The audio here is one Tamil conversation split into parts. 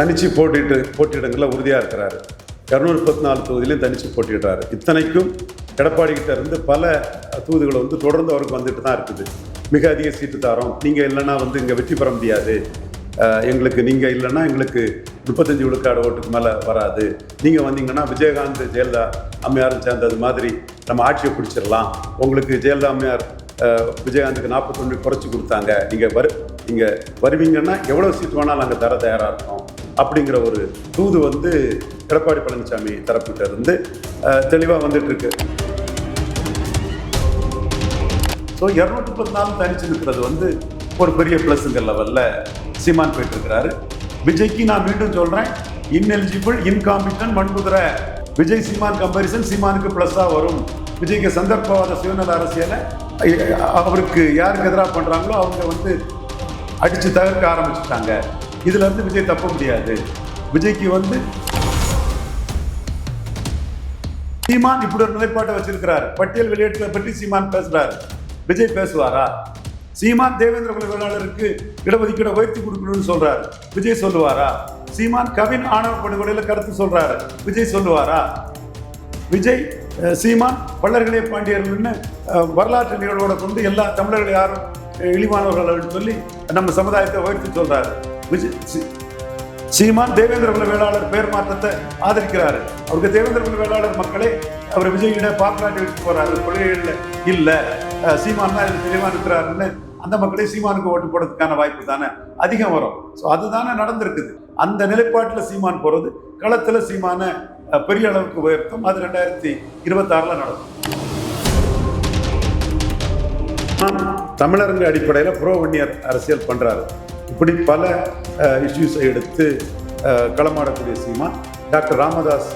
தனிச்சு போட்டிட்டு போட்டியிடங்களில் உறுதியாக இருக்கிறாரு. இரநூறு முப்பத்தி நாலு தொகுதியிலையும் தனிச்சு போட்டிடுறாரு இத்தனைக்கும் எடப்பாடி கிட்ட இருந்து பல தூதுகளை வந்து தொடர்ந்து அவருக்கு வந்துட்டு தான் இருக்குது. மிக அதிக சீட்டு தாரோம். நீங்கள் இல்லைன்னா வந்து இங்கே வெற்றி பெற முடியாது. எங்களுக்கு நீங்கள் இல்லைன்னா எங்களுக்கு முப்பத்தஞ்சு விழுக்காடு ஓட்டுக்கு மேலே வராது. நீங்கள் வந்தீங்கன்னா விஜயகாந்த் ஜெயலலிதா அம்மையாரும் சேர்ந்தது மாதிரி நம்ம ஆட்சியை பிடிச்சிடலாம். உங்களுக்கு ஜெயலலிதா அம்மையார் விஜயகாந்துக்கு நாற்பத்தொன்று குறைச்சி கொடுத்தாங்க. நீங்கள் வரு நீங்கள் வருவீங்கன்னா எவ்வளோ சீட் வேணாலும் நாங்கள் தர தயாராக இருக்கோம். அப்படிங்கிற ஒரு தூது வந்து எடப்பாடி பழனிசாமி தரப்பிட்ட இருந்து தெளிவாக வந்துட்டு இருக்கு ஸோ இரநூத்தி முப்பத்தி நாலு தனிச்சு நிற்கிறது வந்து ஒரு பெரிய பிளஸ்ங்கிற லெவலில் சீமான் போயிட்டு இருக்கிறாரு விஜய்க்கு நான் மீண்டும் சொல்கிறேன் இன்எலிஜிபிள் இன்காம்பிட்டன் மண்புதிரை விஜய் சீமான் கம்பேரிசன் சீமானுக்கு ப்ளஸ்ஸாக வரும். விஜய்க்கு சந்தர்ப்பவாத சுயநல அரசியலை அவருக்கு யாருக்கு எதிராக பண்ணுறாங்களோ அவங்க வந்து அடித்து தகர்க்க ஆரம்பிச்சுட்டாங்க. இதுல இருந்து விஜய் தப்ப முடியாது. விஜய்க்கு வந்து சீமான் இப்படி ஒரு நிலைப்பாட்டை வச்சிருக்கிறார். பட்டியல் வெளியேற்றத்தை பற்றி சீமான் பேசுறாரு. விஜய் பேசுவாரா? சீமான் தேவேந்திர குல வேளாளருக்கு இடஒதுக்கீடை உயர்த்தி கொடுக்கணும்னு சொல்றாரு. விஜய் சொல்லுவாரா? சீமான் கவின் ஆணவ படுகொலையில கருத்து சொல்றாரு. விஜய் சொல்லுவாரா? விஜய் சீமான் வள்ளர்களே பாண்டியர்கள்னு வரலாற்று நிகழ்வோட கொண்டு எல்லா தமிழர்கள் யாரும் இழிவானவர்கள் அப்படின்னு சொல்லி நம்ம சமுதாயத்தை உயர்த்தி சொல்றாரு. சீமான் தேவேந்திர குல வேளாளர் பேர் மாற்றத்தை ஆதரிக்கிறாரு. அவருக்கு தேவேந்திர குல வேளாளர் மக்களே அவர் விஜயிட பாப்புலாரிட்டி வச்சு போறாரு. கொள்கைகள் இல்ல. சீமான் தான் இதுல தெளிவாக இருக்கிறாருன்னு அந்த மக்களே சீமானுக்கு ஓட்டு போடுறதுக்கான வாய்ப்பு தானே அதிகம் வரும். ஸோ அதுதானே நடந்திருக்குது. அந்த நிலைப்பாட்டில் சீமான் போறது களத்துல சீமான பெரிய அளவுக்கு உயர்த்தும். அது ரெண்டாயிரத்தி இருபத்தாறுல நடக்கும். தமிழருங்க அடிப்படையில் புரோவன்னியர் அரசியல் பண்றாரு. இப்படி பல இஷ்யூஸை எடுத்து களமாடக்கூடிய சீமா டாக்டர் ராமதாஸ்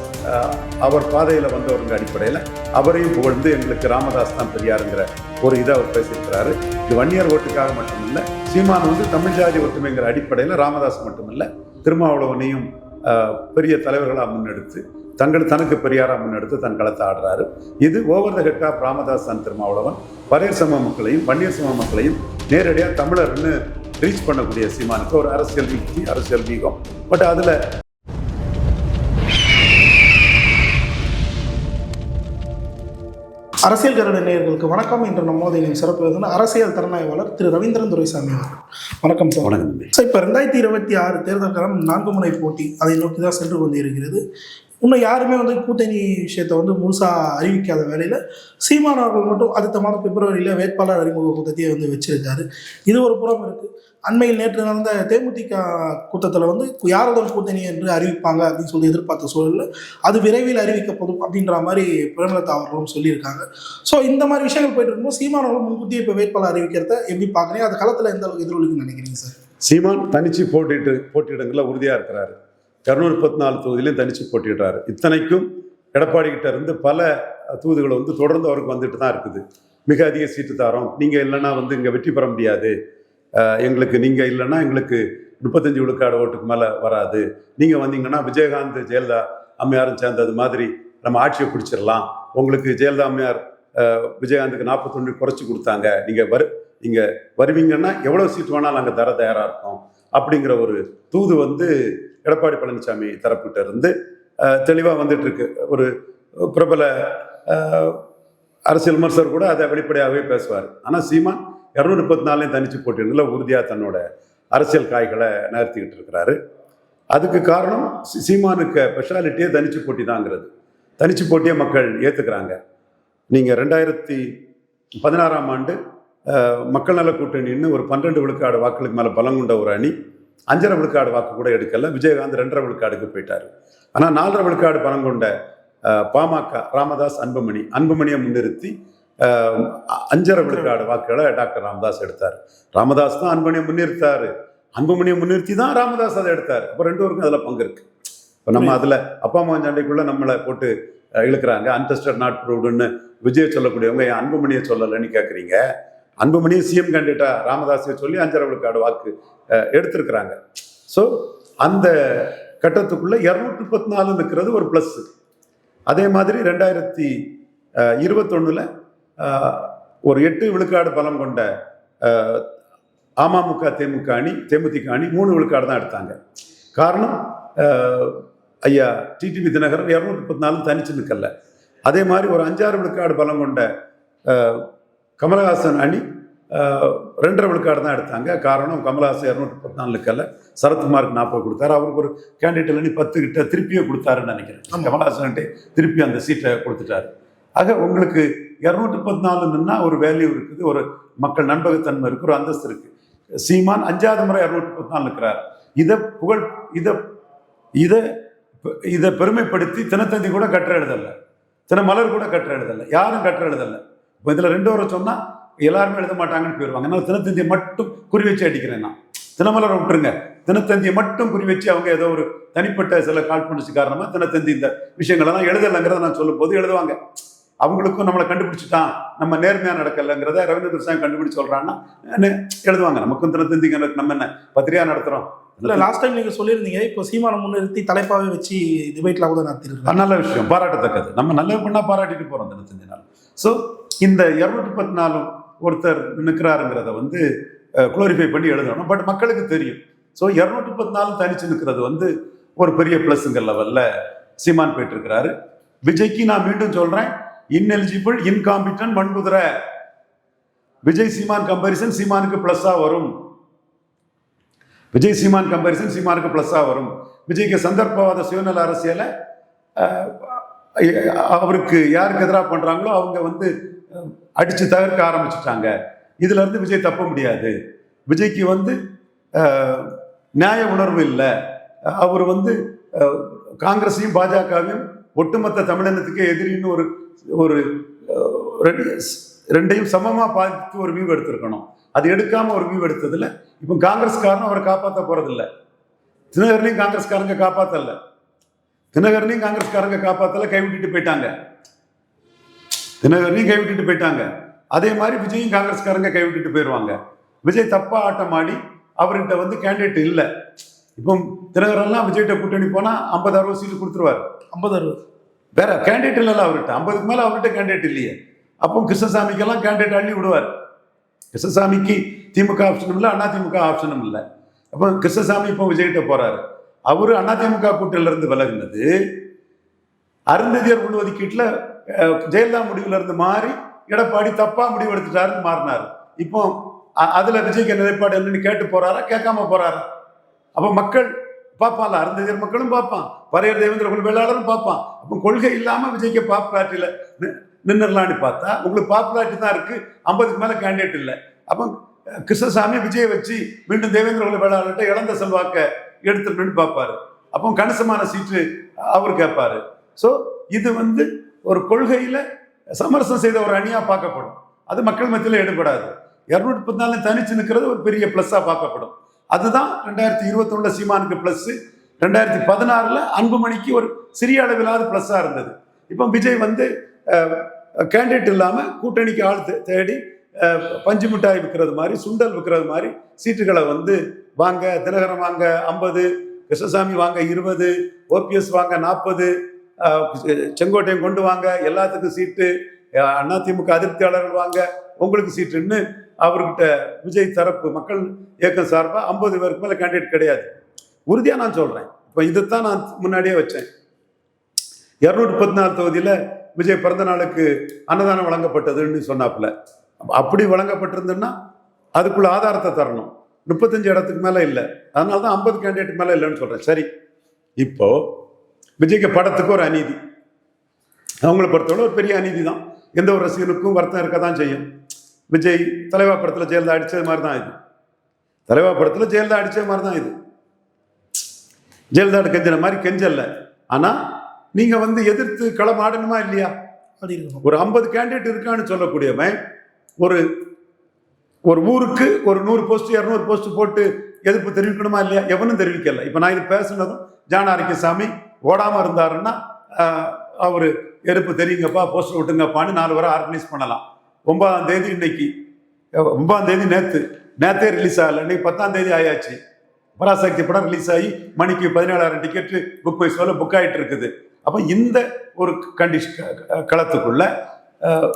அவர் பாதையில் வந்தவருங்க அடிப்படையில் அவரையும் புகழ்ந்து எங்களுக்கு ராமதாஸ் தான் பெரியாருங்கிற ஒரு இதை அவர் பேசியிருக்கிறாரு. இது வன்னியர் ஓட்டுக்காக மட்டுமில்லை சீமான் வந்து தமிழ் ஜாதி ஒற்றுமைங்கிற அடிப்படையில் ராமதாஸ் மட்டுமில்லை திருமாவளவனையும் பெரிய தலைவர்களாக முன்னெடுத்து தங்கள் தனக்கு பெரியாராக முன்னெடுத்து தன் களத்தை ஆடுறாரு. இது over the head of Ramadoss தான் திருமாவளவன் பரையர் சம மக்களையும் வன்னியர் சம மக்களையும் நேரடியாக தமிழர்னு ரீச் பண்ணக்கூடிய சீமானுக்கு ஒரு அரசியல் யுக்தி அரசியல் வீகம் பட் அதில் அரசியல் கருணை நேயர்களுக்கு வணக்கம். என்று நம்மோது இணையும் சிறப்பு விருந்தினர் அரசியல் திறனாய்வாளர் திரு ரவீந்திரன் துரைசாமி அவர்கள். வணக்கம் சார். வணக்கம் சார் இப்போ ரெண்டாயிரத்தி இருபத்தி ஆறு தேர்தல் களம் நான்கு முனை போட்டி அதை நோக்கி தான் சென்று கொண்டு இருக்கிறது. இன்னும் யாருமே வந்து கூட்டணி விஷயத்தை வந்து முழுசாக அறிவிக்காத வேலையில் சீமான் அவர்கள் மட்டும் அடுத்த மாதம் பிப்ரவரியில் வேட்பாளர் அறிமுக கூட்டத்தையே வந்து வச்சிருக்காரு. இது ஒரு புறம் இருக்கு. அண்மையில் நேற்று நடந்த தேமுதிக கூட்டத்தில் வந்து யாருடன் கூட்டணி என்று அறிவிப்பாங்க அப்படின்னு சொல்லி எதிர்பார்த்த சூழலில் அது விரைவில் அறிவிக்கப்படும் அப்படின்ற மாதிரி பிரேமலதா அவர்களும் சொல்லியிருக்காங்க. ஸோ இந்த மாதிரி விஷயங்கள் போயிட்டு இருக்கும்போது சீமான் அவர்கள் முன்கூட்டியே இப்போ வேட்பாளர் அறிவிக்கிறத எப்படி பார்க்குறீங்க? அது களத்தில் எந்த அளவுக்கு எதிரொலிக்குன்னு நினைக்கிறீங்க சார் சீமான் தனிச்சு போட்டிட்டு போட்டியிடங்களில் உறுதியாக இருக்கிறாரு. இரநூறு முப்பத்தி நாலு தொகுதியிலையும் தனிச்சு போட்டிடுறாரு இத்தனைக்கும் எடப்பாடி கிட்ட இருந்து பல தூதுகளை வந்து தொடர்ந்து அவருக்கு வந்துட்டு தான் இருக்குது. மிக அதிக சீட்டு தாரோம். நீங்கள் இல்லைன்னா வந்து இங்கே வெற்றி பெற முடியாது. எங்களுக்கு நீங்கள் இல்லைன்னா எங்களுக்கு முப்பத்தஞ்சு விழுக்காடு ஓட்டுக்கு மேலே வராது. நீங்கள் வந்தீங்கன்னா விஜயகாந்த் ஜெயலலிதா அம்மையாரும் சேர்ந்தது மாதிரி நம்ம ஆட்சியை பிடிச்சிடலாம். உங்களுக்கு ஜெயலலிதா அம்மையார் விஜயகாந்துக்கு நாற்பத்தொன்று குறைச்சி கொடுத்தாங்க. நீங்கள் வரு நீங்கள் வருவீங்கன்னா எவ்வளோ சீட் வேணாலும் நாங்கள் தர தயாராக இருக்கோம். அப்படிங்கிற ஒரு தூது வந்து எடப்பாடி பழனிசாமி தரப்பிட்ட இருந்து தெளிவாக வந்துட்டு இருக்கு ஒரு பிரபல அரசியல் விமர்சகர் கூட அதை வெளிப்படையாகவே பேசுவார். ஆனால் சீமான் இரநூறு முப்பத்தி நாலையும் தனிச்சு போட்டிருந்தல உறுதியாக தன்னோட அரசியல் காய்களை நகர்த்திக்கிட்டு இருக்கிறாரு. அதுக்கு காரணம் சி- சீமானுக்கு ஸ்பெஷாலிட்டியே தனிச்சு போட்டி தாங்கிறது. தனிச்சு போட்டியை மக்கள் ஏற்றுக்கிறாங்க நீங்கள் ரெண்டாயிரத்தி பதினாறாம் ஆண்டு மக்கள் நல கூட்டணின்னு ஒரு பன்னெண்டு விழுக்காடு வாக்குகளுக்கு மேலே பலம் கொண்ட ஒரு அணி அஞ்சரை விழுக்காடு வாக்கு கூட எடுக்கல விஜயகாந்த் ரெண்டரை விழுக்காடுக்கு போயிட்டார். ஆனால் நாலரை விழுக்காடு பலம் கொண்ட பாமக ராமதாஸ் அன்புமணி அன்புமணியை முன்னிறுத்தி அஞ்சரை விழுக்காடு வாக்குகளை டாக்டர் ராமதாஸ் எடுத்தார். ராமதாஸ் தான் அன்புமணியை முன்னிறுத்தாரு. அன்புமணியை முன்னிறுத்தி தான் ராமதாஸ் அதை எடுத்தார். அப்போ ரெண்டு பேருக்கும் அதில் பங்கு இருக்கு. இப்போ நம்ம அதில் அப்பா அம்மா சண்டைக்குள்ள நம்மளை போட்டு இழுக்கிறாங்க. அன்டெஸ்டட் நாட் ப்ரூவ்டுன்னு விஜய் சொல்லக்கூடியவங்க என் அன்புமணியை சொல்லலைன்னு கேட்குறீங்க அன்புமணி சிஎம் கேண்டிடேட்டா ராமதாஸை சொல்லி அஞ்சரை விழுக்காடு வாக்கு எடுத்திருக்கிறாங்க. ஸோ அந்த கட்டத்துக்குள்ள இரநூத்தி முப்பத்தி நாலு இருக்கிறது ஒரு ப்ளஸ் அதே மாதிரி ரெண்டாயிரத்தி இருபத்தொன்னுல ஒரு எட்டு விழுக்காடு பலம் கொண்ட அமமுக தேமுக அணி தேமுதிக அணி மூணு விழுக்காடு தான் எடுத்தாங்க. காரணம் ஐயா டிடிவி தினகரன் இரநூத்தி முப்பத்தி நாலு தனிச்சு நிற்கல அதே மாதிரி ஒரு அஞ்சாறு விழுக்காடு பலம் கொண்ட கமலஹாசன் அணி ரெண்டரை விழுக்காடு தான் எடுத்தாங்க. காரணம் கமலஹாசன் இரநூத்தி நாலு நிற்கல சரத்குமாருக்கு நாற்பது கொடுத்தாரு. அவருக்கு ஒரு கேண்டிடேட் அணி பத்து கிட்ட திருப்பியே கொடுத்தாருன்னு நினைக்கிறேன். ஆமா. கமலஹாசன்கிட்ட திருப்பி அந்த சீட்டை கொடுத்துட்டாரு. ஆக உங்களுக்கு இரநூத்தி முப்பத்தி நாலுன்னா ஒரு வேல்யூ இருக்குது ஒரு மக்கள் நண்பகத்தன்மை இருக்கு ஒரு அந்தஸ்து இருக்கு. சீமான் அஞ்சாவது முறை இரநூத்தி முப்பத்தி நாலு இருக்கிறார். இதை புகழ் இதை இதை இதை பெருமைப்படுத்தி தினத்தந்தி கூட கற்ற எழுதலை. தினமலர் கூட கற்ற எழுதலை. யாரும் கற்ற எழுதலை. இப்போ இதில் ரெண்டு வரை சொன்னால் எல்லாருமே எழுத மாட்டாங்கன்னு போயிடுவாங்க அதனால தினத்தந்தியை மட்டும் குறி வச்சு அடிக்கிறேன் நான். தினமலரை விட்டுருங்க. தினத்தந்தியை மட்டும் குறி வச்சு அவங்க ஏதோ ஒரு தனிப்பட்ட சில காழ்ப்புணர்ச்சி காரணமாக தினத்தந்தி இந்த விஷயங்களெல்லாம் எழுதலைங்கிறத நான் சொல்லும் போது எழுதுவாங்க. அவங்களுக்கும் நம்மளை கண்டுபிடிச்சிட்டான். நம்ம நேர்மையாக நடக்கலைங்கிறத ரவீந்திர சாமி கண்டுபிடிச்சு சொல்கிறான்னா எழுதுவாங்க. நமக்கும் தினத்தந்திங்க நம்ம என்ன பத்திரிகா நடத்துகிறோம் இல்லை லாஸ்ட் டைம் நீங்கள் சொல்லியிருந்தீங்க. இப்போ சீமானை முன்னிறுத்தி தலைப்பாவே வச்சு டிபேட்லாம் கூட நடத்திருக்காங்க அது நல்ல விஷயம். பாராட்டத்தக்கது. நம்ம நல்ல பண்ணா பாராட்டிட்டு போறோம் தினத்தஞ்சு நாள். ஸோ இந்த இரநூத்தி பத்து நாலு ஒருத்தர் நிற்கிறாருங்கிறத வந்து குளோரிஃபை பண்ணி எழுதணும். பட் மக்களுக்கு தெரியும். ஸோ இரநூத்தி பத்து நாளும் தனிச்சு நிற்கிறது வந்து ஒரு பெரிய ப்ளஸ்ங்கிற லெவலில் சீமான் போயிட்டு இருக்கிறாரு. விஜய்க்கு நான் மீண்டும் சொல்றேன். இன்எலிஜிபிள் இன்காம்பிட்டன் மண்புதிரை விஜய் சீமான் கம்பேரிசன் சீமானுக்கு ப்ளஸ்ஸாக வரும். விஜய் சீமான் கம்பேரிசன் சீமானுக்கு ப்ளஸ்ஸாக வரும். விஜய்க்கு சந்தர்ப்பவாத சுயநல அரசியலை அவருக்கு யாருக்கு எதிராக பண்ணுறாங்களோ அவங்க வந்து அடித்து தகர்க்க ஆரம்பிச்சிட்டாங்க. இதுலேருந்து விஜய் தப்ப முடியாது. விஜய்க்கு வந்து நியாய உணர்வு இல்லை. அவர் வந்து காங்கிரஸையும் பாஜகவையும் ஒட்டுமொத்த தமிழினத்துக்கே எதிரின்னு ஒரு ஒரு ரெண்டு- ரெண்டையும் சமமாக பார்த்து ஒரு வியூ எடுத்திருக்கணும். அது எடுக்காமல் ஒரு வியூ எடுத்ததில்ல. இப்போ காங்கிரஸ்காரனும் அவரை காப்பாற்ற போகிறதில்ல தினகரனையும் காங்கிரஸ்காரங்க காப்பாற்றலை தினகரனையும் காங்கிரஸ்காரங்க காப்பாற்றலை கைவிட்டுட்டு போயிட்டாங்க. தினகரனையும் கைவிட்டுட்டு போயிட்டாங்க. அதே மாதிரி விஜயும் காங்கிரஸ்காரங்க கைவிட்டுட்டு போயிடுவாங்க விஜய் தப்பா ஆட்டம் ஆடி அவர்கிட்ட வந்து கேண்டிடேட் இல்லை. இப்போ தினகரெல்லாம் விஜய்கிட்ட கூட்டணி போனா ஐம்பது அறுபது சீட்டு கொடுத்துருவாரு. ஐம்பது அறுபது. வேற கேண்டிடேட் இல்லைல்ல அவர்கிட்ட. ஐம்பதுக்கு மேல அவர்கிட்ட கேண்டிடேட் இல்லையே. அப்போ கிருஷ்ணசாமிக்கெல்லாம் கேண்டிடேட் அள்ளி விடுவார். கிருஷ்ணசாமிக்கு திமுக ஆப்ஷனும் இல்லை அண்ணா திமுக ஆப்ஷனும் இல்லை. அப்போ கிருஷ்ணசாமி இப்போ விஜய்கிட்ட போறாரு. அவரு அண்ணா திமுக கூட்டணியில இருந்து விலகுனது அருந்ததியர் உள்ஒதுக்கீட்டுல அஹ், ஜெயலலிதா முடிவுல இருந்து மாறி எடப்பாடி தப்பா முடிவு எடுத்துட்டாருன்னு மாறினார். இப்போ அதில் அதுல விஜய்க்கு நிலைப்பாடு என்னன்னு கேட்டு போறாரா கேட்காம போறாரா? அப்ப மக்கள் பார்ப்பான்ல அருந்ததியர் மக்களும் பார்ப்பான் பரையர் தேவேந்திர குல வேளாளரும் பார்ப்பான். அப்போ கொள்கை இல்லாம விஜய்க்கு பாப்புலாரிட்டியில நின்றுலான்னு பார்த்தா உங்களுக்கு பாப்புலாரிட்டி தான் இருக்கு ஐம்பதுக்கு மேல கேண்டிடேட் இல்லை. அப்போ கிருஷ்ணசாமி விஜயை வச்சு மீண்டும் தேவேந்திர குல வேளாளர்கிட்ட இழந்த செல்வாக்க எடுத்துடணும்னு பார்ப்பாரு. அப்போ கணிசமான சீட்டு அவர் கேட்பாரு. ஸோ இது வந்து ஒரு கொள்கையில் சமரசம் செய்த ஒரு அணியாக பார்க்கப்படும். அது மக்கள் மத்தியில் எடுபடாது. இரநூத்தி பதினாலு தனிச்சு நிற்கிறது ஒரு பெரிய ப்ளஸ்ஸாக பார்க்கப்படும். அதுதான் ரெண்டாயிரத்தி இருபத்தொன்னு சீமானுக்கு ப்ளஸ்ஸு ரெண்டாயிரத்தி பதினாறில் அன்புமணிக்கு ஒரு சிறிய அளவிலாவது ப்ளஸ்ஸாக இருந்தது. இப்போ விஜய் வந்து கேண்டிடேட் இல்லாமல் கூட்டணிக்கு ஆள் தேடி பஞ்சு மிட்டாய் விற்கிறது மாதிரி சுண்டல் விற்கிறது மாதிரி சீட்டுகளை வந்து வாங்க தினகரன் வாங்க ஐம்பது கிருஷ்ணசாமி வாங்க இருபது ஓபிஎஸ் வாங்க நாற்பது செங்கோட்டையும் கொண்டு வாங்க எல்லாத்துக்கும் சீட்டு. அதிமுக அதிருப்தியாளர்கள் வாங்க உங்களுக்கு சீட்டுன்னு அவர்கிட்ட விஜய் தரப்பு மக்கள் இயக்கம் சார்பாக ஐம்பது பேருக்கு மேலே கேண்டிடேட் கிடையாது. உறுதியாக நான் சொல்கிறேன் இப்போ இதைத்தான் நான் முன்னாடியே வச்சேன். இரநூத்தி பதினாலு தொகுதியில் விஜய் பிறந்த நாளுக்கு அன்னதானம் வழங்கப்பட்டதுன்னு சொன்னாப்புல. அப்படி வழங்கப்பட்டிருந்ததுன்னா அதுக்குள்ள ஆதாரத்தை தரணும். முப்பத்தஞ்சு இடத்துக்கு மேலே இல்லை. அதனால தான் ஐம்பது கேண்டிடேட் மேலே இல்லைன்னு சொல்கிறேன் சரி. இப்போது விஜய்க்கு படத்துக்கு ஒரு அநீதி. அவங்கள பொறுத்தவரை ஒரு பெரிய அநீதி தான் எந்த ஒரு ரசிகனுக்கும் வருத்தம் இருக்க தான் செய்யும். விஜய் தலைவா படத்தில் ஜெயலலிதா அடித்தது மாதிரி தான் இது. தலைவா படத்தில் ஜெயலலிதா அடித்தது மாதிரி தான் இது. ஜெயலலிதா கெஞ்சின மாதிரி கெஞ்சல்ல. ஆனால் நீங்கள் வந்து எதிர்த்து களம் ஆடணுமா இல்லையா? ஒரு ஐம்பது கேண்டிடேட் இருக்கான்னு சொல்லக்கூடியவன் ஒரு ஒரு ஊருக்கு ஒரு நூறு போஸ்ட் இரநூறு போஸ்ட் போட்டு எதிர்ப்பு தெரிவிக்கணுமா இல்லையா? எவனும் தெரிவிக்கல. இப்போ நான் இது பேசுனதும் ஜான் ஆரோக்கியசாமி ஓடாமல் இருந்தாருன்னா அவர் எதிர்ப்பு தெரியுங்கப்பா போஸ்டர் விட்டுங்கப்பான்னு நாலு வரை ஆர்கனைஸ் பண்ணலாம். ஒன்பதாம் தேதி இன்னைக்கு. ஒன்பதாம் தேதி நேற்று நேத்தே ரிலீஸ் ஆகல. இன்னைக்கு பத்தாம் தேதி ஆயாச்சு. பராசக்தி படம் ரிலீஸ் ஆகி மணிக்கு பதினேழாயிரம் டிக்கெட்டு புக் பை சொல்ல புக் ஆகிட்டு இருக்குது. அப்போ இந்த ஒரு கண்டிஷன் களத்துக்குள்ள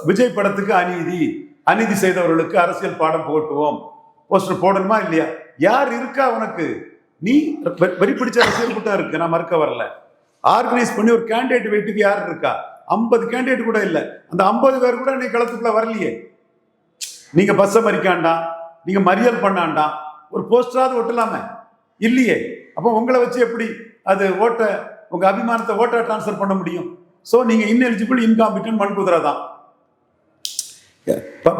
விஜய் படத்துக்கு அநீதி. அநீதி செய்தவர்களுக்கு அரசியல் பாடம் புகட்டுவோம். போஸ்டர் போடணுமா இல்லையா? யார் இருக்கா உனக்கு? நீ வெ- வெறி பிடிச்ச அரசியல் கூட்டம் இருக்கு. நான் மறுக்க வரல. ஆர்கனைஸ் பண்ணி ஒரு கேண்டிடேட் வெயிட்டுக்கு யார் இருக்கா? ஐம்பது கேண்டிடேட் கூட இல்லை. அந்த ஐம்பது பேர் கூட நீ களத்துக்குள்ள வரலையே. நீங்க பஸ்ஸை மறிக்காண்டாம் நீங்க மறியல் பண்ணாண்டாம் ஒரு போஸ்டராவது ஒட்டலாமே? இல்லையே. அப்போ உங்களை வச்சு எப்படி அது ஓட்டை உங்க அபிமானத்தை ஓட்டை ட்ரான்ஸ்ஃபர் பண்ண முடியும்? ஸோ நீங்க இன்எலிஜிபிள் இன்காம்பிட்டன் மண்குதிரை தான்.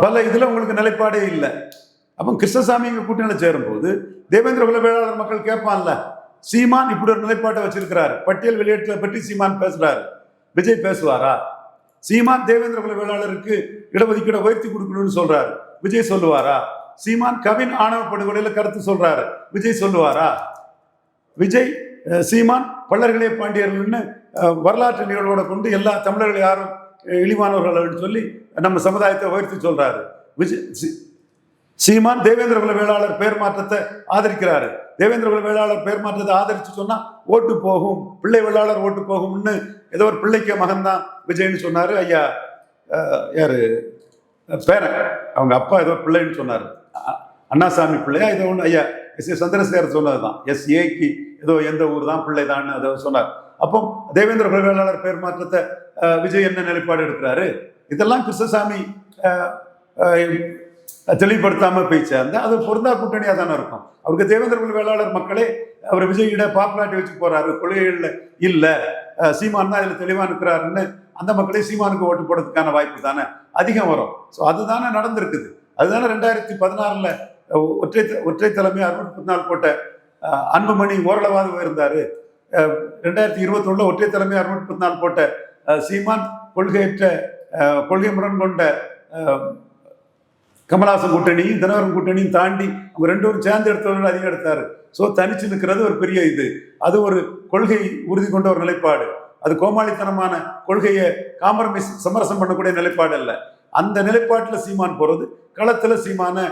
பல இதுல உங்களுக்கு நிலைப்பாடே இல்லை. அப்போ கிருஷ்ணசாமி இங்கே கூட்டணியில் சேரும்போது தேவேந்திர குல வேளாளர் மக்கள் கேட்பான்ல சீமான் இப்படி ஒரு நிலைப்பாட்டை வச்சிருக்கிறார். பட்டியல் வெளியேற்றத்தை பற்றி சீமான் பேசுறாரு. விஜய் பேசுவாரா? சீமான் தேவேந்திர குல வேளாளருக்கு இடஒதுக்கீடை உயர்த்தி கொடுக்கணும்னு சொல்றாரு. விஜய் சொல்லுவாரா? சீமான் கவின் ஆணவ படுகொலையில கருத்து சொல்றாரு. விஜய் சொல்லுவாரா? விஜய் சீமான் பல்லர்களே பாண்டியர்கள்னு வரலாற்று நிகழ்வோட கொண்டு எல்லா தமிழர்கள் யாரும் இழிவானவர்கள் சொல்லி நம்ம சமுதாயத்தை உயர்த்தி சொல்றாரு. விஜய் சீமான் தேவேந்திர குல வேளாளர் பெயர் மாற்றத்தை ஆதரிக்கிறாரு. தேவேந்திர குல வேளாளர் பெயர் மாற்றத்தை ஆதரிச்சு சொன்னா ஓட்டு போகும். பிள்ளை வேளாளர் ஓட்டு போகும்னு ஏதோ ஒரு பிள்ளைக்கு மகன் தான் விஜய்னு சொன்னார். ஐயா யார்? யாரு பேரன். அவங்க அப்பா ஏதோ பிள்ளைன்னு சொன்னார். அ- அண்ணாசாமி பிள்ளையா? ஏதோ ஒன்று ஐயா எஸ். ஏ. சந்திரசேகர் சொன்னது தான் எஸ் ஏக்கு ஏதோ எந்த ஊர் தான் பிள்ளை தான் அதை சொன்னார். அப்போ தேவேந்திர குல வேளாளர் பெயர் மாற்றத்தை விஜய் என்ன நிலைப்பாடு எடுக்கிறாரு? இதெல்லாம் கிருஷ்ணசாமி தெளிவுபடுத்தாமல் அஹ், தெளிவுபடுத்தாம அது பொருந்தா கூட்டணியாக தானே இருக்கும். அவருக்கு தேவேந்திர வேளாளர் மக்களே அவர் விஜயிட பாப்புலாட்டி வச்சு போறாரு கொள்கைகளில் இல்லை. சீமான் தான் இதில் தெளிவாக இருக்கிறாருன்னு அந்த மக்களே சீமானுக்கு ஓட்டு போடுறதுக்கான வாய்ப்பு தானே அதிகம் வரும். ஸோ அதுதானே நடந்திருக்குது. அதுதானே ரெண்டாயிரத்தி பதினாறில் ஒற்றை ஒற்றை தலைமை அறுநூத்தி முப்பத்தி போட்ட அன்புமணி ஓரளவாக இருந்தார் ரெண்டாயிரத்தி இருபத்தொன்னில் ஒற்றை தலைமை அறுநூத்தி நாலு போட்ட சீமான் கொள்கையற்ற கொள்கை முரண் கொண்ட கமலாசன் கூட்டணியும் தினகரன் கூட்டணியும் தாண்டி அவங்க ரெண்டு பேரும் சேர்ந்து எடுத்தவர்கள் அதிகம் எடுத்தார். ஸோ தனிச்சு நிற்கிறது ஒரு பெரிய இது. அது ஒரு கொள்கை உறுதி கொண்ட ஒரு நிலைப்பாடு. அது கோமாளித்தனமான கொள்கையை காம்ப்ரமைஸ் சமரசம் பண்ணக்கூடிய நிலைப்பாடு அல்ல. அந்த நிலைப்பாட்டில் சீமான் போகிறது களத்தில் சீமான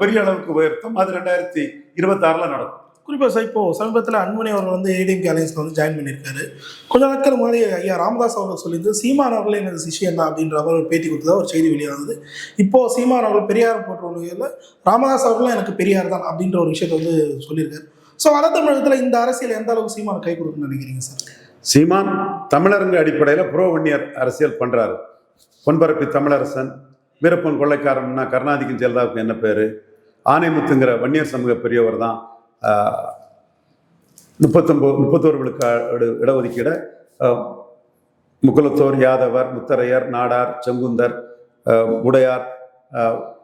பெரிய அளவுக்கு உயர்த்தும். அது ரெண்டாயிரத்தி இருபத்தாறில் நடக்கும். குறிப்பாக சார் இப்போ சமீபத்தில் அன்புமணி அவர்கள் வந்து ஏடிஎம்கே அலையன்ஸில் வந்து ஜாயின் பண்ணியிருக்காரு. கொஞ்ச நாட்கள் முன்னாடி ஐயா ராமதாஸ் அவர்கள் சொல்லியிருந்து சீமான் அவர்களே எனது சிஷியம் தான் அப்படின்ற மாதிரி ஒரு பேட்டி கொடுத்ததா ஒரு செய்தி வெளியானது இப்போ சீமான் அவர்கள் பெரியார் போன்ற வகையில் ராமதாஸ் அவர்களும் எனக்கு பெரியார் தான் அப்படின்ற ஒரு விஷயத்தை வந்து சொல்லியிருக்காரு. ஸோ வட தமிழகத்தில் இந்த அரசியல் எந்த அளவுக்கு சீமான் கை கொடுக்கணும்னு நினைக்கிறீங்க சார் சீமான் தமிழருங்க அடிப்படையில் புரோ வன்னியர் அரசியல் பண்ணுறாரு பொன்பரப்பி தமிழரசன் வீரப்பன் கொள்ளைக்காரன்னா கருணாதிக்கும் ஜெயலலிதாவுக்கு என்ன பேர்? ஆனைமுத்துங்கிற வன்னியர் சமூக பெரியவர் தான். ஆஹ், முப்பத்தோருகளுக்கு முப்பத்தோரு விழுக்காடு இடஒதுக்கீட யாதவர் முத்தரையர் நாடார் செங்குந்தர் உடையார்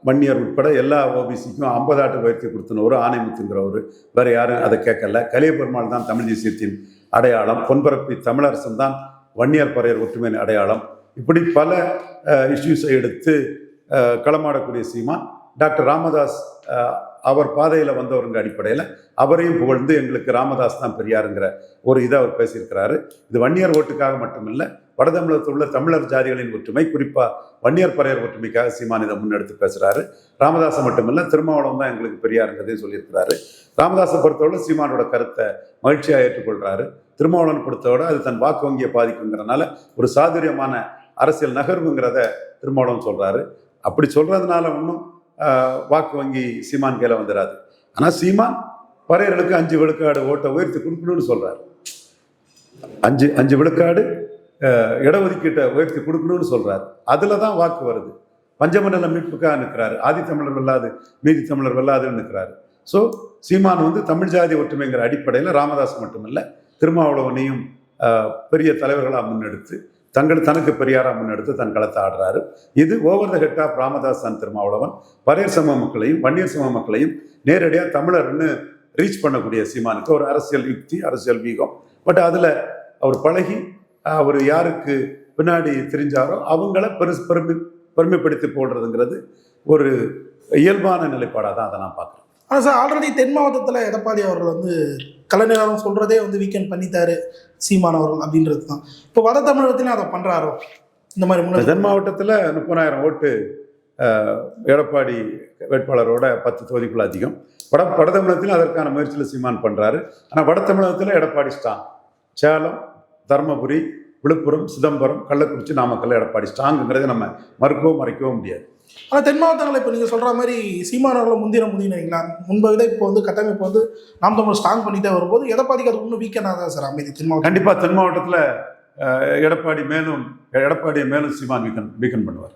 வன்னியர் உட்பட எல்லா ஓபிசிக்கும் ஐம்பதாட்டு உயர்த்தி கொடுத்தனவர் ஆனைமுத்துங்கிறவர் வேறு யாரும் அதை கேட்கல. கலியபெருமாள் தான் தமிழ் தேசியத்தின் அடையாளம். பொன்பரப்பி தமிழரசன் தான் வன்னியர் பறையர் ஒற்றுமையின் அடையாளம். இப்படி பல இஷ்யூஸை எடுத்து களமாடக்கூடிய சீமான் டாக்டர் ராமதாஸ் அவர் பாதையில் வந்தவருங்க அடிப்படையில் அவரையும் புகழ்ந்து எங்களுக்கு ராமதாஸ் தான் பெரியாருங்கிற ஒரு இதை அவர் பேசியிருக்கிறாரு. இது வன்னியர் ஓட்டுக்காக மட்டுமில்லை வடதமிழகத்தில் உள்ள தமிழர் ஜாதிகளின் ஒற்றுமை குறிப்பாக வன்னியர் பறையர் ஒற்றுமைக்காக சீமான் இதை முன்னெடுத்து பேசுகிறாரு ராமதாசை மட்டுமில்லை திருமாவளம் தான் எங்களுக்கு பெரியாருங்கிறதையும் சொல்லியிருக்கிறாரு. ராமதாஸை பொறுத்தவரை சீமானோட கருத்தை மகிழ்ச்சியாக ஏற்றுக்கொள்கிறாரு திருமாவளவன் பொறுத்தவரை அது தன் வாக்கு வங்கியை பாதிக்குங்கிறனால ஒரு சாதுரியமான அரசியல் நகர்வுங்கிறத திருமாவளவன் சொல்கிறாரு அப்படி சொல்கிறதுனால ஒன்றும் வாக்கு வங்கி சீமான் கையில் வந்துடாது ஆனால் சீமான் பறையர்களுக்கு அஞ்சு விழுக்காடு ஓட்டை உயர்த்தி கொடுக்கணும்னு சொல்கிறார் அஞ்சு அஞ்சு விழுக்காடு இடஒதுக்கீட்டை உயர்த்தி கொடுக்கணும்னு சொல்கிறார் அதில் தான் வாக்கு வருது. பஞ்சமண்டல மீட்புக்காக நிற்கிறாரு. ஆதி தமிழர் வெல்லாது மீதி தமிழர் வெல்லாதுன்னு நிற்கிறாரு. ஸோ சீமான் வந்து தமிழ் ஜாதி ஒற்றுமைங்கிற அடிப்படையில் ராமதாஸ் மட்டுமல்ல திருமாவளவனையும் பெரிய தலைவர்களாக முன்னெடுத்து தங்கள் தனக்கு பெரியாரா முன்னெடுத்து தன் களத்தை ஆடுறாரு. இது over the head of Ramadoss தான் திருமாவளவன் பரையர் சமூக மக்களையும் வன்னியர் சமூக மக்களையும் நேரடியாக தமிழர்னு ரீச் பண்ணக்கூடிய சீமானுக்கு ஒரு அரசியல் யுக்தி அரசியல் வீகம். பட் அதில் அவர் பழகி அவர் யாருக்கு பின்னாடி தெரிஞ்சாரோ அவங்கள பெருசு பெருமை பெருமைப்படுத்தி போடுறதுங்கிறது ஒரு இயல்பான நிலைப்பாடாக தான் அதை நான் பார்க்குறேன். ஆனால் சார் ஆல்ரெடி தென் மாவட்டத்தில் எடப்பாடி அவர்கள் வந்து கலைஞரும் சொல்கிறதே வந்து வீக்கெண்ட் பண்ணித்தாரு சீமான் அவர்கள் அப்படின்றது தான். இப்போ வட தமிழகத்திலையும் அதை பண்ணுறாரோ இந்த மாதிரி முன்னாடி தென் மாவட்டத்தில் முப்பதாயிரம் ஓட்டு எடப்பாடி வேட்பாளரோட பத்து தொகுதிக்குள்ள அதிகம். வட வட தமிழகத்திலும் அதற்கான முயற்சியில் சீமான் பண்ணுறாரு ஆனால் வட தமிழகத்தில் எடப்பாடி ஸ்டான் சேலம் தருமபுரி விழுப்புரம் சிதம்பரம் கள்ளக்குறிச்சி நாமக்கல் எடப்பாடி. ஸ்ட்ராங்குங்கிறத நம்ம மறுக்கவும் மறைக்கவும் முடியாது. ஆனால் தென் மாவட்டங்களில் இப்போ நீங்கள் சொல்கிற மாதிரி சீமானவர்களை முந்தின முந்தினீங்களா முன்பை விட இப்போ வந்து கட்டமைப்பு வந்து நாம் தமிழ் ஸ்ட்ராங் பண்ணிட்டே வரும்போது எடப்பாடிக்கு அது இன்னும் வீக்கனாக தான் சார் அமைதி தென் மாவட்டம் கண்டிப்பா தென் மாவட்டத்தில் எடப்பாடி மேலும் எடப்பாடியை மேலும் சீமான் வீக்கன் வீக்கன் பண்ணுவார்.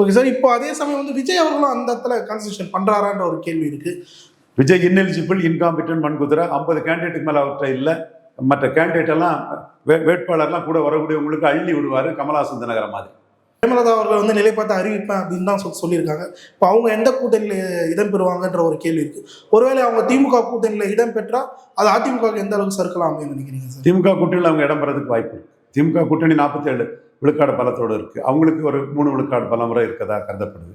ஓகே சார் இப்போ அதே சமயம் வந்து விஜய் அவர்களும் அந்த இடத்துல கான்சன்ட்ரேஷன் பண்ணுறாரான்ற ஒரு கேள்வி இருக்குது விஜய் இன்எலிஜிபிள் இன்காம்பிட்டன் மண்குதிரை ஐம்பது கேண்டிடேட்டுக்கு மேலே அவர்கிட்ட இல்லை. மற்ற கேண்டிடேட் எல்லாம் வே- வேட்பாளர்லாம் கூட வரக்கூடியவங்களுக்கு அள்ளி விடுவார் கமலஹாசன் தினகரன் மாதிரி. ஜெயலலிதா அவர்கள் வந்து நிலைப்பாட்டை அறிவிப்பேன் அப்படின்னு தான் சொல்லி சொல்லியிருக்காங்க. இப்போ அவங்க எந்த கூட்டணியில் இடம் பெறுவாங்கன்ற ஒரு கேள்வி இருக்கு. ஒருவேளை அவங்க திமுக கூட்டணியில் இடம் பெற்றா அது அதிமுகவுக்கு எந்த அளவுக்கு சர்க்கிள் அமையும் நினைக்கிறீங்க சார்? திமுக கூட்டணியில் அவங்க இடம் பெறதுக்கு வாய்ப்பு திமுக கூட்டணி நாற்பத்தேழு விழுக்காடு பலத்தோடு இருக்கு. அவங்களுக்கு ஒரு மூணு விழுக்காடு பலம் வரை இருக்கதா கருதப்படுது.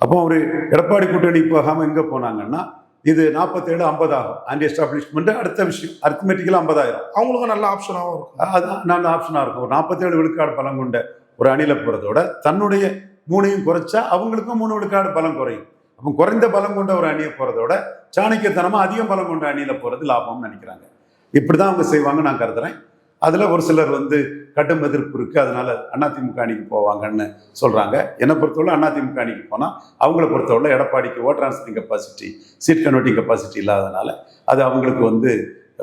அப்போ ஒரு எடப்பாடி கூட்டணி போகாமல் எங்கே போனாங்கன்னா இது நாற்பத்தேழு ஐம்பது ஆகும் ஆன்டி எஸ்டாப்ளிஷ்மெண்ட் அடுத்த விஷயம் அரித்மெட்டிக்கலாக ஐம்பதாயிரம். அவங்களுக்கும் நல்ல ஆப்ஷனாகவும் இருக்கும். அதான் நல்ல ஆப்ஷனாக இருக்கும். ஒரு நாற்பத்தேழு விழுக்காடு பலம் கொண்ட ஒரு அணியில போகிறதோட தன்னுடைய மூணையும் குறைச்சா அவங்களுக்கும் மூணு விழுக்காடு பலம் குறையும். அப்போ குறைந்த பலம் கொண்ட ஒரு அணியை போகிறதோட சாணக்கியத்தனமாக அதிகம் பலம் கொண்ட அணியில போகிறது லாபம்னு நினைக்கிறாங்க. இப்படி தான் அவங்க செய்வாங்க நான் கருதுறேன். அதில் ஒரு சிலர் வந்து கடும் எதிர்ப்பு இருக்குது அதனால் அதிமுக அணிக்கு போவாங்கன்னு சொல்கிறாங்க என்னை பொறுத்தவரை அதிமுக அணிக்கு போனால் அவங்கள பொறுத்தவரை எடப்பாடிக்கு vote transferring capacity seat converting capacity இல்லாதனால அது அவங்களுக்கு வந்து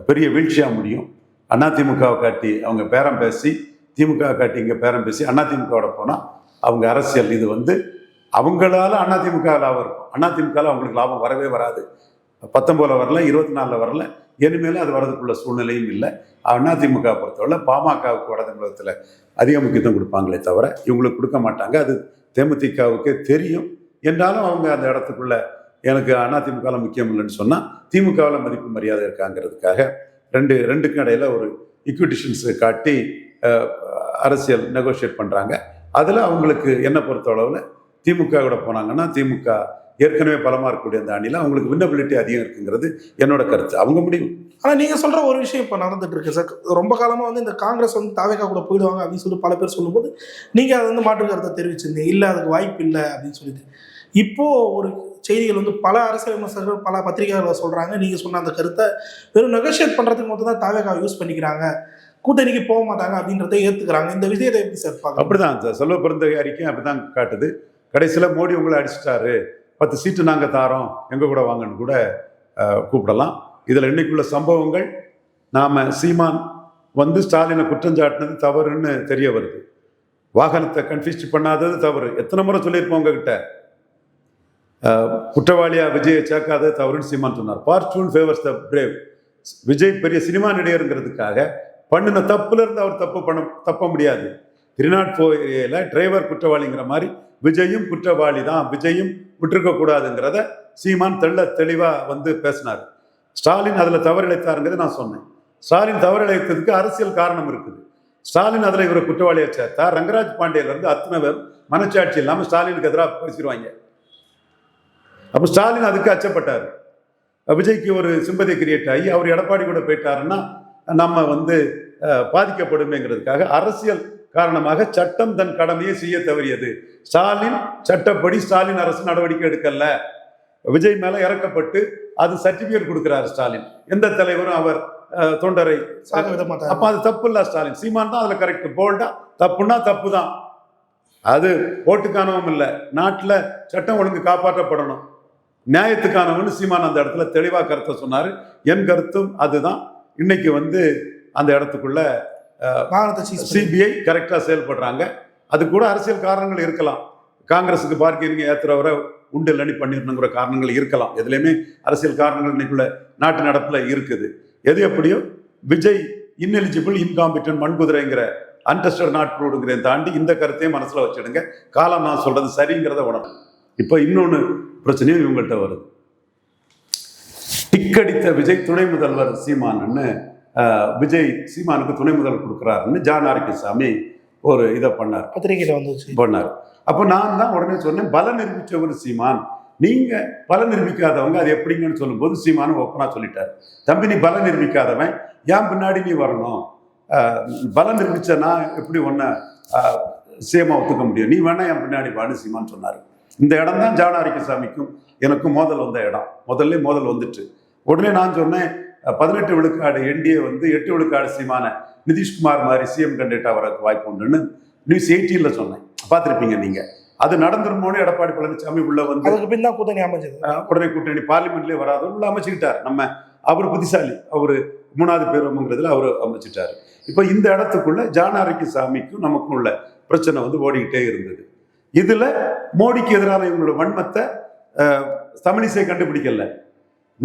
பெரிய வீழ்ச்சியாக முடியும். அதிமுகவை காட்டி அவங்க பேரம் பேசி திமுக காட்டி இங்கே பேரம் பேசி அதிமுகவோட போனால் அவங்க அரசியல் இது வந்து அவங்களால அதிமுக லாபம் இருக்கும். அதிமுகவில் அவங்களுக்கு லாபம் வரவே வராது. பத்தொம்போதில் வரல இருபத்தி நாலில் வரல இனிமேலும் அது வரதுக்குள்ள சூழ்நிலையும் இல்லை. அதிமுக பொறுத்தவரை பாமகவுக்கு வட தமிழகத்தில் அதிக முக்கியத்துவம் கொடுப்பாங்களே தவிர இவங்களுக்கு கொடுக்க மாட்டாங்க. அது தேமுதிகவுக்கு தெரியும். என்றாலும் அவங்க அந்த இடத்துக்குள்ள எனக்கு அதிமுகவில் முக்கியம் இல்லைன்னு சொன்னால் திமுகவில் மதிப்பு மரியாதை இருக்காங்கிறதுக்காக ரெண்டு ரெண்டுக்கும் இடையில ஒரு இக்விட்டிஷன்ஸ் காட்டி அரசியல் நெகோஷியேட் பண்ணுறாங்க அதில் அவங்களுக்கு என்ன பொறுத்தளவில் திமுக கூட போனாங்கன்னா திமுக ஏற்கனவே பலமாக இருக்கக்கூடிய அந்த அணியில் அவங்களுக்கு வின்னபிலிட்டி அதிகம் இருக்குங்கிறது என்னோட கருத்து. அவங்க முடிவு. ஆனால் நீங்கள் சொல்கிற ஒரு விஷயம் இப்போ நடந்துட்டு இருக்கு சார் ரொம்ப காலமாக வந்து இந்த காங்கிரஸ் வந்து தாவேக்கா கூட போயிடுவாங்க அப்படின்னு சொல்லி பல பேர் சொல்லும்போது நீங்கள் அதை வந்து மாற்று கருத்தை தெரிவிச்சிருந்தீங்க. இல்லை அதுக்கு வாய்ப்பு இல்லை அப்படின்னு சொல்லிட்டு. இப்போ ஒரு செய்திகள் வந்து பல அரசியல் விமர்சகர்கள் பல பத்திரிகையாளர்கள் சொல்கிறாங்க நீங்கள் சொன்ன அந்த கருத்தை வெறும் நெகோஷியேட் பண்ணுறதுக்கு மட்டும் தான் தாவேக்கா யூஸ் பண்ணிக்கிறாங்க. கூட்டணிக்கு போக மாட்டாங்க அப்படின்றத ஏற்றுக்கிறாங்க இந்த விஷயத்தை எப்படி சார் அப்படிதான் இந்த செல்வ பிறந்த அறிக்கையும் அப்படிதான் காட்டுது. கடைசியில் மோடி உங்களை அடிச்சிட்டாரு. பத்து சீட்டு நாங்கள் தாரோம் எங்கள் கூட வாங்கன்னு கூட கூப்பிடலாம். இதில் இன்னைக்குள்ள சம்பவங்கள் நாம் சீமான் வந்து ஸ்டாலினை குற்றஞ்சாட்டினது தவறுன்னு தெரிய வருது. வாகனத்தை கன்ஃபியூஸ் பண்ணாதது தவறு. எத்தனை முறை சொல்லியிருப்போம் உங்ககிட்ட? குற்றவாளியாக விஜயை சேர்க்காதது தவறுன்னு சீமான் சொன்னார். Fortune favours the brave Vijay பெரிய சினிமா நடிகருங்கிறதுக்காக பண்ணின தப்புல இருந்து அவர் தப்பு பண்ண தப்ப முடியாது. திருநாட் போயில டிரைவர் குற்றவாளிங்கிற மாதிரி விஜயும் குற்றவாளி தான். விஜயும் விட்டுருக்க கூடாதுங்கிறத சீமான் தெள்ள தெளிவாக வந்து பேசினார். ஸ்டாலின் அதில் தவறிழைத்தாருங்கிறத நான் சொன்னேன். ஸ்டாலின் தவறிழைத்ததுக்கு அரசியல் காரணம் இருக்குது. ஸ்டாலின் அதில் இவரை குற்றவாளியை சேர்த்தா ரங்கராஜ் பாண்டியிலேருந்து அத்தனை பேர் மனச்சாட்சி இல்லாமல் ஸ்டாலினுக்கு எதிராக பேசிடுவாங்க. அப்போ ஸ்டாலின் அதுக்கு அச்சப்பட்டார். விஜய்க்கு ஒரு சிம்பதி கிரியேட் ஆகி அவர் எடப்பாடி கூட போயிட்டாருன்னா நம்ம வந்து பாதிக்கப்படுமேங்கிறதுக்காக அரசியல் காரணமாக சட்டம் தன் கடமையை செய்ய தவறியது. ஸ்டாலின் சட்டப்படி ஸ்டாலின் அரசு நடவடிக்கை எடுக்கல. விஜய் மேல இறக்கப்பட்டு அது சர்டிபிகேட் கொடுக்கிறார் ஸ்டாலின். எந்த தலைவரும் அவர் தொண்டரை அப்ப அது தப்பு இல்ல ஸ்டாலின். சீமான் தான் அதுல கரெக்ட் போல்டா தப்புன்னா தப்பு தான் அது ஓட்டுக்கானவும் இல்லை. நாட்டுல சட்டம் ஒழுங்கு காப்பாற்றப்படணும். நியாயத்துக்கானவன்னு சீமான் அந்த இடத்துல தெளிவா கருத்தை சொன்னாரு. என் கருத்தும் அதுதான். இன்னைக்கு வந்து அந்த இடத்துக்குள்ள வாகனத்தை சிபிஐ கரெக்டாக செயல்படுறாங்க. அது கூட அரசியல் காரணங்கள் இருக்கலாம். காங்கிரஸுக்கு பார்க்கிறீங்க ஏத்துறவரை உண்டு இல்லைன்னு பண்ணிடணுங்கிற காரணங்கள் இருக்கலாம். எதுலையுமே அரசியல் காரணங்கள் இன்னைக்குள்ள நாட்டு நடப்பில் இருக்குது. எது எப்படியோ விஜய் இன்எலிஜிபிள் இன்காம்பிட்டன் மண்குதிரைங்கிற அன்டஸ்டட் நாட் ப்ரூடுங்கிறத தாண்டி இந்த கருத்தையும் மனசில் வச்சுடுங்க. காலம் நான் சொல்றது சரிங்கிறத உணரும். இப்போ இன்னொன்று பிரச்சனையும் இவங்கள்ட்ட வருது. டிக்கடித்த விஜய் துணை முதல்வர் சீமான்னு விஜய் சீமானுக்கு துணை முதல்வர் கொடுக்குறாருன்னு ஜா நாராயணசாமி ஒரு இதை பண்ணார். பத்திரிகையில வந்துச்சு. பண்ணார். அப்போ நான் தான் உடனே சொன்னேன் பல நிரூபிச்சவர் சீமான். நீங்க பல நிரூபிக்காதவங்க அது எப்படிங்கன்னு சொல்லும்போது சீமான் ஓப்பனா சொல்லிட்டார். தம்பி நீ பல நிரூபிக்காதவன். ஏன் பின்னாடி நீ வரணும்? பல நிரூபிச்ச நான் எப்படி ஒன்ன சேமா ஒத்துக்க முடியும்? நீ வேணா என் பின்னாடி வான்னு சீமான் சொன்னார். இந்த இடம் தான் ஜானாரிக்கசாமிக்கும் எனக்கும் மோதல் வந்த இடம். முதல்ல மோதல் வந்துட்டு. உடனே நான் சொன்னேன் பதினெட்டு விழுக்காடு என்டிஏ வந்து எட்டு விழுக்காடு சீமான நிதிஷ்குமார் மாதிரி சிஎம் கேண்டிடேட் வரக்கு வாய்ப்பு உண்டுன்னு நியூஸ் எயிட்டீனில் சொன்னேன். பார்த்துருப்பீங்க நீங்க. அது நடந்துருமோனே எடப்பாடி பழனிசாமி உள்ள வந்து அதுக்கு பின் தான் கூட்டணி அமைஞ்சது. அஹ், உடனே கூட்டணி பார்லிமெண்ட்லேயே வராது. உள்ள அமைச்சுக்கிட்டார். நம்ம அவர் புத்திசாலி. அவர் மூணாவது பேருங்கிறதுல அவர் அமைச்சிட்டாரு. இப்போ இந்த இடத்துக்குள்ள ஜானாரிக்கு சாமிக்கும் நமக்கும் உள்ள பிரச்சனை வந்து ஓடிக்கிட்டே இருந்தது. இதுல மோடிக்கு எதிரான இவங்களோட வன்மத்தை தமிழிசை கண்டுபிடிக்கல.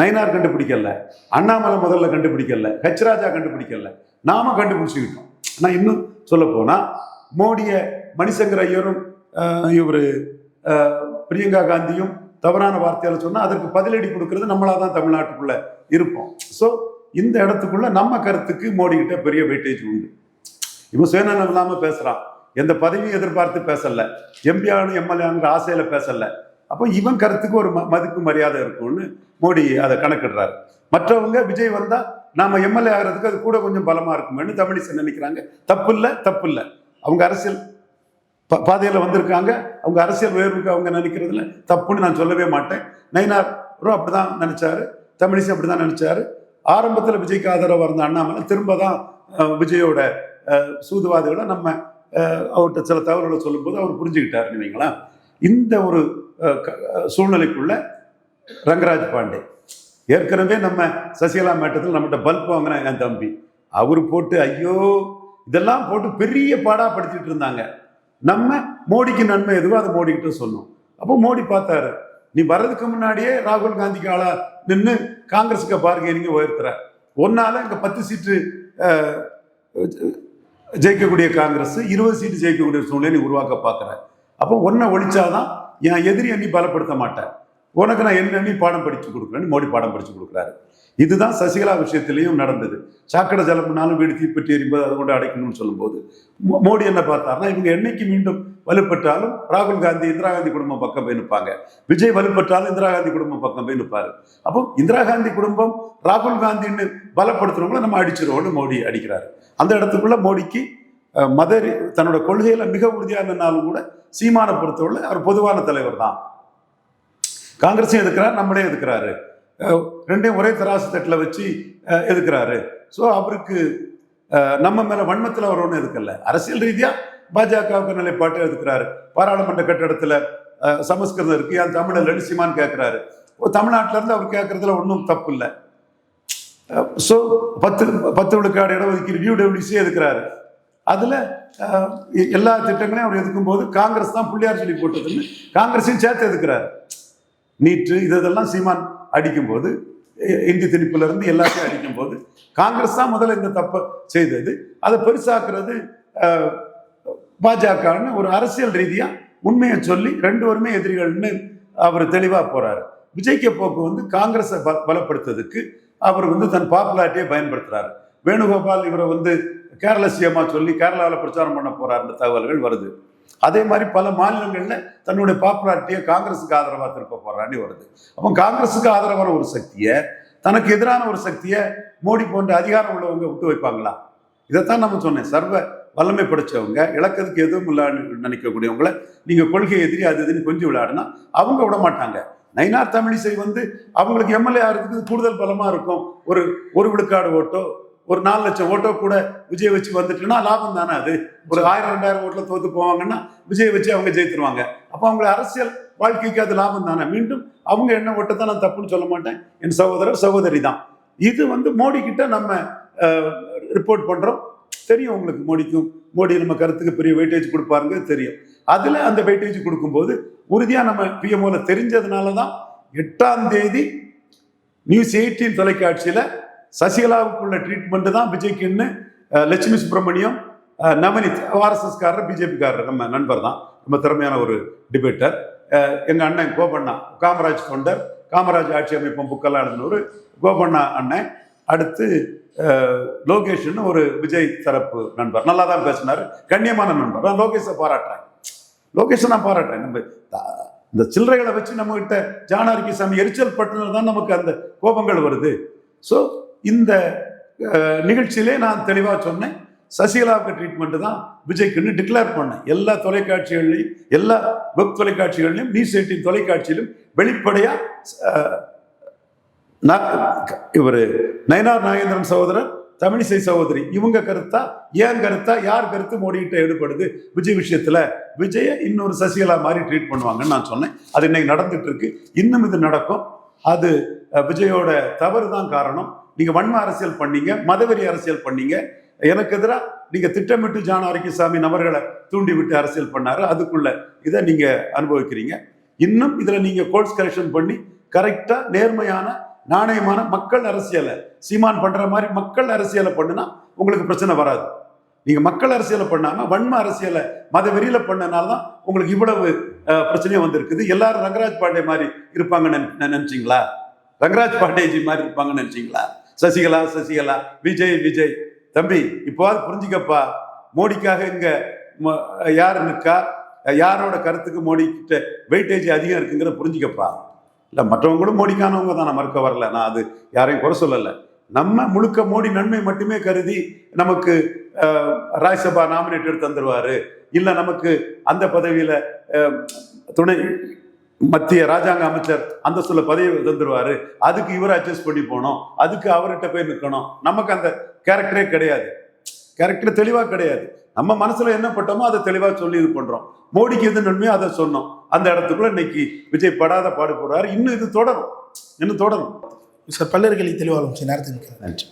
நயினார் கண்டுபிடிக்கல அண்ணாமலை முதல்ல கண்டுபிடிக்கல ஹெச் ராஜா கண்டுபிடிக்கல. நாம கண்டுபிடிச்சுக்கிட்டோம். நான் இன்னும் சொல்ல போனால் மோடிய மணிசங்கர் ஐயரும் இவர் பிரியங்கா காந்தியும் தவறான வார்த்தையில சொன்னால் அதற்கு பதிலடி கொடுக்கறது நம்மளா தான் தமிழ்நாட்டுக்குள்ள இருப்போம். ஸோ இந்த இடத்துக்குள்ள நம்ம கருத்துக்கு மோடி கிட்ட பெரிய வெயிட்டேஜ் உண்டு. இவன் சுயநலம் இல்லாமல் பேசுகிறான் எந்த பதவியும் எதிர்பார்த்து பேசலை. எம்பியானு எம்எல்ஏங்கிற ஆசையில் பேசலை. அப்போ இவன் கருத்துக்கு ஒரு ம- மதிப்பு மரியாதை இருக்கும்னு மோடி அதை கணக்கிடுறாரு. மற்றவங்க விஜய் வந்தா நாம எம்எல்ஏ ஆகிறதுக்கு அது கூட கொஞ்சம் பலமா இருக்குமேன்னு தமிழிசை நினைக்கிறாங்க. தப்பு இல்லை தப்பு இல்லை அவங்க அரசியல் பா- பாதையில வந்திருக்காங்க. அவங்க அரசியல் உயர்வுக்கு அவங்க நினைக்கிறதுல தப்புன்னு நான் சொல்லவே மாட்டேன். நயினாரும் அப்படிதான் நினைச்சாரு. தமிழிசை அப்படிதான் நினைச்சாரு. ஆரம்பத்தில் விஜய்க்கு ஆதரவாக இருந்த அண்ணாமலை திரும்ப தான் விஜயோட சூதுவாதிகளை நம்ம அவர்கிட்ட சில தகவல்களை சொல்லும்போது அவர் புரிஞ்சுக்கிட்டாருன்னு வைங்களேன். இந்த ஒரு சூழ்நிலைக்குள்ள ரங்கராஜ் பாண்டே. ஏற்கனவே நம்ம சசிகலா மேட்டத்தில் நம்மகிட்ட பல்ப் வாங்கின என் தம்பி. அவர் போட்டு ஐயோ இதெல்லாம் போட்டு பெரிய பாடா படுத்திட்டு இருந்தாங்க. நம்ம மோடிக்கு நன்மை எதுவோ அதை மோடிக்கிட்ட சொன்னோம். அப்போ மோடி பார்த்தாரு நீ வர்றதுக்கு முன்னாடியே ராகுல் காந்திக்கு ஆளா நின்று காங்கிரஸுக்கு பார்கெனிங்க உயர்த்துற. ஒன்னால இங்க பத்து சீட்டு ஜெயிக்கக்கூடிய காங்கிரஸ் இருபது சீட்டு ஜெயிக்கக்கூடிய சூழ்நிலை நீ உருவாக்க பார்க்குற. அப்போ ஒன்றை ஒழிச்சாதான் என் எதிரியை நீ பலப்படுத்த மாட்டேன் உனக்கு நான் என்ன நீ பாடம் படிச்சு கொடுக்குறேன்னு மோடி பாடம் படிச்சு கொடுக்குறாரு. இதுதான் சசிகலா விஷயத்திலையும் நடந்தது. சாக்கடை ஜலம்னாலும் வீடு தீப்பற்றி எறியும்போது அதை கொண்டு அடைக்கணும்னு சொல்லும்போது. மோ- மோடி என்ன பார்த்தாருன்னா இவங்க என்னைக்கு மீண்டும் வலுப்பட்டாலும் ராகுல் காந்தி இந்திரா காந்தி குடும்பம் பக்கம் போய் நிற்பாங்க. விஜய் வலுப்பட்டாலும் இந்திரா காந்தி குடும்பம் பக்கம் போய் நிற்பாரு. அப்போ இந்திரா காந்தி குடும்பம் ராகுல் காந்தின்னு பலப்படுத்துறவங்கள நம்ம அடிச்சிருவோம்னு மோடி அடிக்கிறாரு. அந்த இடத்துக்குள்ள மோடிக்கு மத தன்னோட கொள்கையில மிக உறுதியாக இருந்தாலும் கூட சீமானை பொறுத்தவரை அவர் பொதுவான தலைவர் தான் காங்கிரஸையும் எதுக்கிறார் நம்மளே எதுக்குறாரு ரெண்டையும் ஒரே தராசு தட்டில் வச்சு எதுக்கிறாரு எதுக்குறாரு ஸோ அவருக்கு நம்ம மேலே வன்மத்தில் அவர் ஒன்றும் எதுக்கல அரசியல் ரீதியாக பாஜகவுக்கு நிலைப்பாட்டை எதுக்கிறாரு பாராளுமன்ற கட்டடத்தில் சமஸ்கிருதம் இருக்கு ஏன் தமிழை லலிசிமான்னு கேட்குறாரு தமிழ்நாட்டில அவர் கேட்கறதுல ஒன்றும் தப்பு இல்லை. ஸோ பத்து பத்து விழுக்காடு இடஒதுக்கீடு டபிள்யூசியே எதுக்கிறாரு அதில் எல்லா திட்டங்களையும் அவர் எதுக்கும் போது காங்கிரஸ் தான் புள்ளியார் சொல்லி போட்டதுன்னு காங்கிரஸையும் சேர்த்து எதுக்குறாரு நீட்டு இதெல்லாம் சீமான் அடிக்கும்போது இந்தி திணிப்புலேருந்து எல்லாத்தையும் எல்லாத்தையும் அடிக்கும்போது காங்கிரஸ் தான் முதல்ல இந்த தப்பை செய்தது. அதை பெருசாக்குறது பாஜகன்னு ஒரு அரசியல் ரீதியாக உண்மையை சொல்லி ரெண்டு வருமே எதிரிகள்னு அவர் தெளிவாக போகிறாரு விஜய்க்கு போக்கு வந்து காங்கிரஸை ப- பலப்படுத்துறதுக்கு அவர் வந்து தன் பாப்புலாரிட்டியை பயன்படுத்துகிறார் வேணுகோபால் இவரை வந்து கேரளசியமாக சொல்லி கேரளாவில் பிரச்சாரம் பண்ண போறாருன்ற தகவல்கள் வருது. அதே மாதிரி பல மாநிலங்களில் தன்னுடைய பாப்புலாரிட்டியை காங்கிரஸுக்கு ஆதரவாக திருப்ப போகிறான்னு வருது. அப்போ காங்கிரஸுக்கு ஆதரவான ஒரு சக்தியை தனக்கு எதிரான ஒரு சக்தியை மோடி போன்ற அதிகாரம் உள்ளவங்க விட்டு வைப்பாங்களா? இதைத்தான் நம்ம சொன்னேன். சர்வ வல்லமை படைச்சவங்க இழக்கிறதுக்கு எதுவும் இல்லைன்னு நினைக்கக்கூடியவங்களை நீங்கள் கொள்கை எதிரி அது இதுன்னு கொஞ்சம் விளையாடுனா அவங்க விட மாட்டாங்க. நயினார் தமிழிசை வந்து அவங்களுக்கு எம்எல்ஏ ஆகிறதுக்கு கூடுதல் பலமாக இருக்கும். ஒரு ஒரு விழுக்காடு ஓட்டோ ஒரு நாலு லட்சம் ஓட்டோ கூட விஜய் வச்சு வந்துட்டுன்னா லாபம் தானே அது? ஒரு ஆயிரம் ரெண்டாயிரம் ஓட்டில் தோத்து போவாங்கன்னா விஜய் வச்சு அவங்க ஜெயித்துருவாங்க. அப்போ அவங்க அரசியல் வாழ்க்கைக்கு அது லாபம் தானே? மீண்டும் அவங்க என்ன ஓட்டத்தை நான் தப்புன்னு சொல்ல மாட்டேன். என் சகோதரர் சகோதரி தான் இது வந்து மோடி கிட்ட நம்ம ரிப்போர்ட் பண்றோம். தெரியும் உங்களுக்கு மோடிக்கும். மோடி நம்ம கருத்துக்கு பெரிய வெயிட்டேஜ் கொடுப்பாருங்க தெரியும். அதுல அந்த வெயிட்டேஜ் கொடுக்கும்போது உறுதியா நம்ம பிஎம்ஓல தெரிஞ்சதுனால தான் எட்டாம் தேதி நியூஸ் எயிட்டீன் தொலைக்காட்சியில சசிகலாவுக்குள்ள ட்ரீட்மெண்ட் தான் விஜய்க்குன்னு லட்சுமி சுப்பிரமணியம் அஹ், நவனித் ஆர்எஸ்எஸ்காரர் பிஜேபிக்காரர் நம்ம நண்பர் தான். ரொம்ப திறமையான ஒரு டிபேட்டர் எங்கள் அண்ணன் கோபண்ணா காமராஜ் தொண்டர் காமராஜ் ஆட்சி அமைப்பும் புக்கெல்லாம் எழுதினவர் கோபண்ணா அண்ணன். அடுத்து லோகேஷ்னு ஒரு விஜய் தரப்பு நண்பர். நல்லா தான் பேசினார். கண்ணியமான நண்பர். நான் லோகேஷை பாராட்டுறேன் லோகேஷை நான் பாராட்டுறேன். நம்ம இந்த சில்லறைகளை வச்சு நம்மகிட்ட ஜானாரிக்கு சாமி எரிச்சல் பட்டுனது தான் நமக்கு அந்த கோபங்கள் வருது. ஸோ இந்த நிகழ்ச்சியிலே நான் தெளிவாக சொன்னேன். சசிகலாவுக்கு ட்ரீட்மெண்ட் தான் விஜய்க்குன்னு டிக்ளேர் பண்ணேன். எல்லா தொலைக்காட்சிகள்லையும் எல்லா வெப் தொலைக்காட்சிகள்லையும் நியூஸ் எயிட்டின் தொலைக்காட்சியிலும் வெளிப்படையாக இவர் நயனார் நாகேந்திரன் சகோதரர் தமிழிசை சகோதரி இவங்க கருத்தா ஏன் கருத்தா யார் கருத்து மோடிக்கிட்ட ஈடுபடுது விஜய் விஷயத்துல விஜய இன்னொரு சசிகலா மாதிரி ட்ரீட் பண்ணுவாங்கன்னு நான் சொன்னேன். அது இன்னைக்கு நடந்துட்டு இருக்கு. இன்னும் இது நடக்கும். அது விஜயோட தவறு தான் காரணம். நீங்க வன்ம அரசியல் பண்ணீங்க மதவெறி அரசியல் பண்ணீங்க. எனக்கு எதிராக நீங்க திட்டமிட்டு ஜான் சாமி நபர்களை தூண்டி விட்டு அரசியல் பண்ணாரு. அதுக்குள்ள இதை நீங்க அனுபவிக்கிறீங்க. இன்னும் இதுல நீங்க கோர்ஸ் கரெக்ஷன் பண்ணி கரெக்டா நேர்மையான நாணயமான மக்கள் அரசியலை சீமான் பண்ற மாதிரி மக்கள் அரசியலை பண்ணுனா உங்களுக்கு பிரச்சனை வராது. நீங்க மக்கள் அரசியலை பண்ணாம வன்ம அரசியலை மத வெறியில பண்ணனால தான் உங்களுக்கு இவ்வளவு பிரச்சனையும் வந்திருக்குது. எல்லாரும் ரங்கராஜ் பாண்டே மாதிரி இருப்பாங்கன்னு நினை- நினைச்சீங்களா? ரங்கராஜ் பாண்டேஜி மாதிரி இருப்பாங்கன்னு நினைச்சீங்களா? சசிகலா சசிகலா விஜய் விஜய். தம்பி இப்போவாது புரிஞ்சுக்கப்பா. மோடிக்காக இங்க ம- யார் நிற்கா யாரோட கருத்துக்கு மோடி கிட்ட வெயிட்டேஜ் அதிகம் இருக்குங்கிறத புரிஞ்சுக்கப்பா. இல்லை மற்றவங்களும் மோடிக்கானவங்க தான் நான் மறுக்க வரல. நான் அது யாரையும் குறை சொல்லலை. நம்ம முழுக்க மோடி நன்மை மட்டுமே கருதி நமக்கு ராஜ்யசபா ராஜ்சபா நாமினேட் தந்துருவாரு. இல்லை நமக்கு அந்த பதவியில் துணை மத்திய ராஜாங்க அமைச்சர் அந்த சொல்ல பதவி தந்துருவாரு. அதுக்கு இவரை அட்ஜஸ்ட் பண்ணி போனோம் அதுக்கு அவர்கிட்ட போய் நிற்கணும் நமக்கு அந்த கேரக்டரே கிடையாது. கேரக்டர் தெளிவாக கிடையாது. நம்ம மனசுல என்ன பட்டோமோ அதை தெளிவாக சொல்லி இது பண்றோம். மோடிக்கு எது நன்மையோ அதை சொன்னோம். அந்த இடத்துக்குள்ள இன்னைக்கு விஜய் படாத பாடுபடுறாரு. இன்னும் இது தொடரும். இன்னும் தொடரும். சார் பல்லர்களை தெளிவாக நேரத்துக்கு நன்றி.